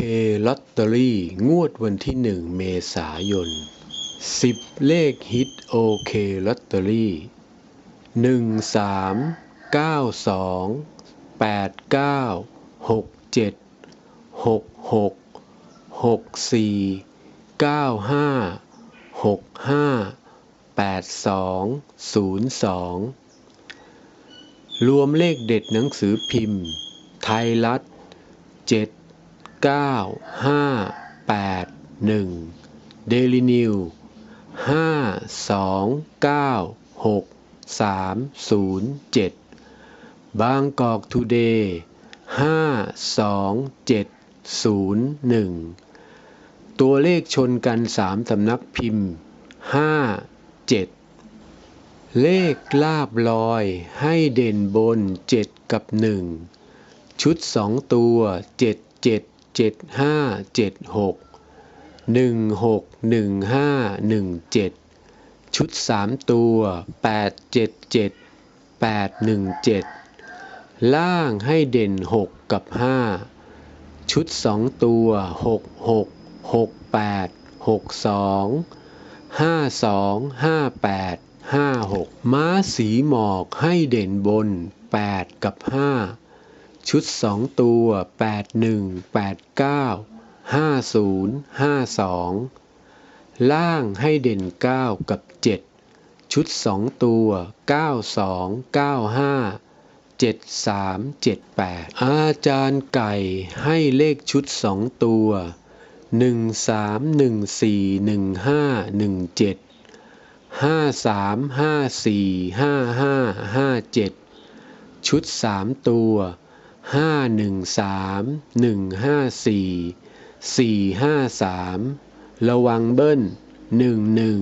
เคลอตเตอรี่งวดวันที่หนึ่งเมษายนสิบเลขฮิตโอเคลอตเตอรี่หนึ่งสามเก้าสองแปดเก้าหกเจ็ดหกหกหกสี่เก้าห้าหกห้าแปดสองศูนย์สองรวมเลขเด็ดหนังสือพิมพ์ ไทยรัฐเจ็ด เก้าห้าแปดหนึ่งเดลินิวห้าสองเก้าหกสามศูนย์เจ็ดบางกอกทูเดย์ห้าสองเจ็ดศูนย์หนึ่งตัวเลขชนกันสามสำนักพิมพ์ห้าเจ็ดเลขลาบลอยให้เด่นบนเจ็ดกับหนึ่งชุดสองตัวเจ็ ดเจ็ดเจ็ดห้าเจ็ดหกหนึ่งหกหนึ่งห้าหนึ่งเจ็ดชุดสามตัวแปดเจ็ดเจ็ดแปดหนึ่งเจ็ดล่างให้เด่นหกกับห้าชุดสองตัวหกหกหกแปดหกสองห้าสองห้าแปดห้าหกม้าสีหมอกให้เด่นบนแปดกับห้า ชุดสองตัวแปดหนึ่งแปดเก้าห้าศูนย์ห้าสองล่างให้เด่นเก้ากับเจ็ดชุดสองตัวเก้าสองเก้าห้าเจ็ดสามเจ็ดแปดอาจารย์ไก่ให้เลขชุดสองตัวหนึ่งสามหนึ่งสี่หนึ่งห้าหนึ่งเจ็ดห้าสามห้าสี่ห้าห้าห้าเจ็ดชุดสามตัว ห้าหนึ่งสามหนึ่งห้าสี่สี่ห้าสามระวังเบิ้ลหนึ่งหนึ่ง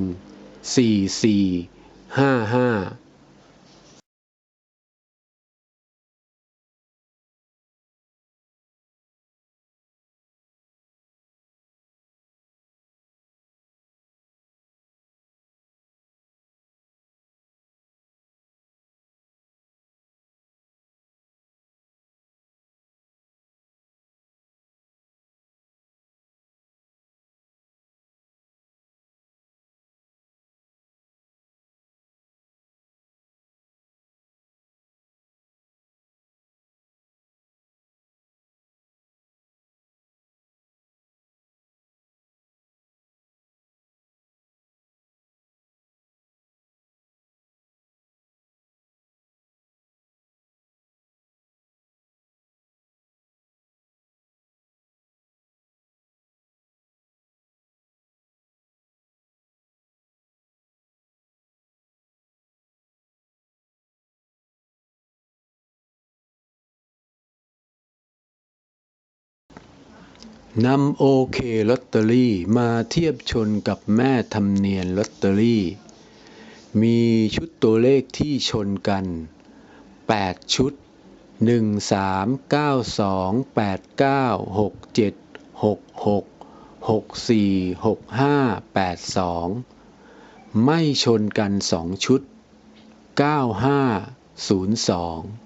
สี่สี่ห้าห้า นำโอเคลอตเตอรี่มาเทียบชนกับแม่ธรรมเนียนลอตเตอรี่ มีชุดตัวเลขที่ชนกัน 8 ชุด 1 3 9 2 8 9 6 7 6 6 6 4 6 5 8 2 ไม่ชนกัน 2 ชุด 9 5 0 2